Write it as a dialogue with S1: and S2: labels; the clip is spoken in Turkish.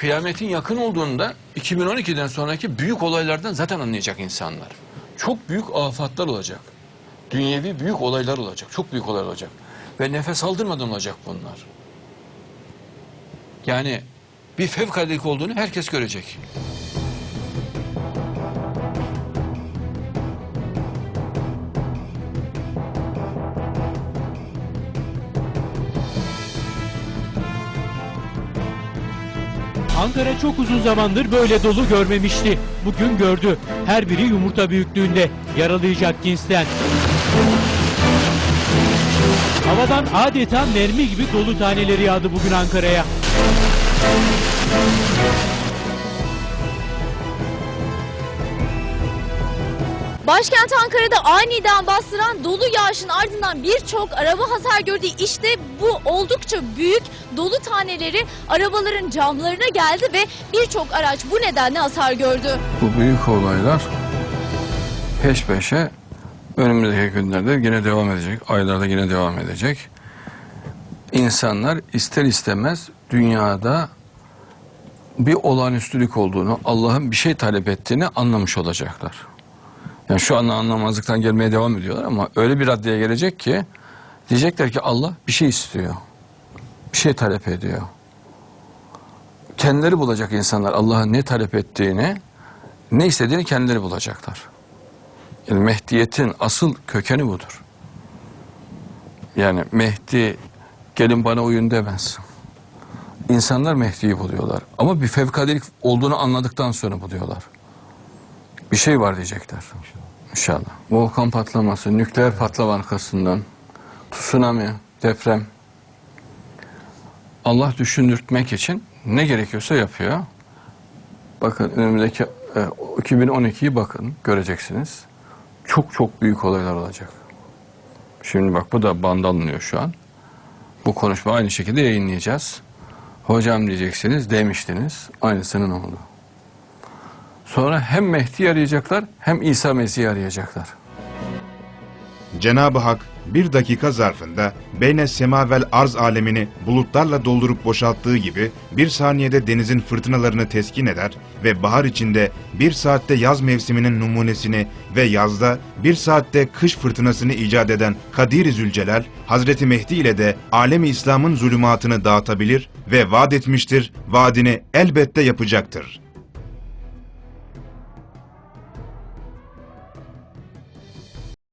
S1: kıyametin yakın olduğunda 2012'den sonraki büyük olaylardan zaten anlayacak insanlar. Çok büyük afatlar olacak. Dünyevi büyük olaylar olacak. Çok büyük olaylar olacak. Ve nefes aldırmadan olacak bunlar. Yani bir fevkaladelik olduğunu herkes görecek.
S2: Ankara çok uzun zamandır böyle dolu görmemişti. Bugün gördü. Her biri yumurta büyüklüğünde. Yaralayacak cinsten. Havadan adeta mermi gibi dolu taneleri yağdı bugün Ankara'ya.
S3: Başkent Ankara'da aniden bastıran dolu yağışın ardından birçok araba hasar gördü. İşte bu oldukça büyük dolu taneleri arabaların camlarına geldi ve birçok araç bu nedenle hasar gördü.
S1: Bu büyük olaylar peş peşe önümüzdeki günlerde yine devam edecek. Aylarda yine devam edecek. İnsanlar ister istemez dünyada bir olağanüstülük olduğunu, Allah'ın bir şey talep ettiğini anlamış olacaklar. Yani şu anda anlamazlıktan gelmeye devam ediyorlar ama öyle bir raddeye gelecek ki diyecekler ki Allah bir şey istiyor. Bir şey talep ediyor. Kendileri bulacak insanlar Allah'ın ne talep ettiğini, ne istediğini kendileri bulacaklar. Yani Mehdiyet'in asıl kökeni budur. Yani Mehdi gelin bana uyun demez. İnsanlar Mehdi'yi buluyorlar. Ama bir fevkaladelik olduğunu anladıktan sonra buluyorlar. Bir şey var diyecekler. İnşallah. Volkan patlaması, nükleer patlama arkasından, tsunami, deprem. Allah düşündürtmek için ne gerekiyorsa yapıyor. Bakın önümüzdeki e, 2012'yi bakın göreceksiniz. Çok çok büyük olaylar olacak. Şimdi bak bu da band alınıyor şu an. Bu konuşma aynı şekilde yayınlayacağız. Hocam diyeceksiniz demiştiniz. Aynısının oldu. Sonra hem Mehdi arayacaklar hem İsa Mesih'i arayacaklar.
S4: Cenab-ı Hak bir dakika zarfında beyne sema arz alemini bulutlarla doldurup boşalttığı gibi bir saniyede denizin fırtınalarını teskin eder ve bahar içinde bir saatte yaz mevsiminin numunesini ve yazda bir saatte kış fırtınasını icat eden Kadir-i Zülcelal, Hazreti Mehdi ile de alemi İslam'ın zulümatını dağıtabilir ve vaat etmiştir, vaadini elbette yapacaktır.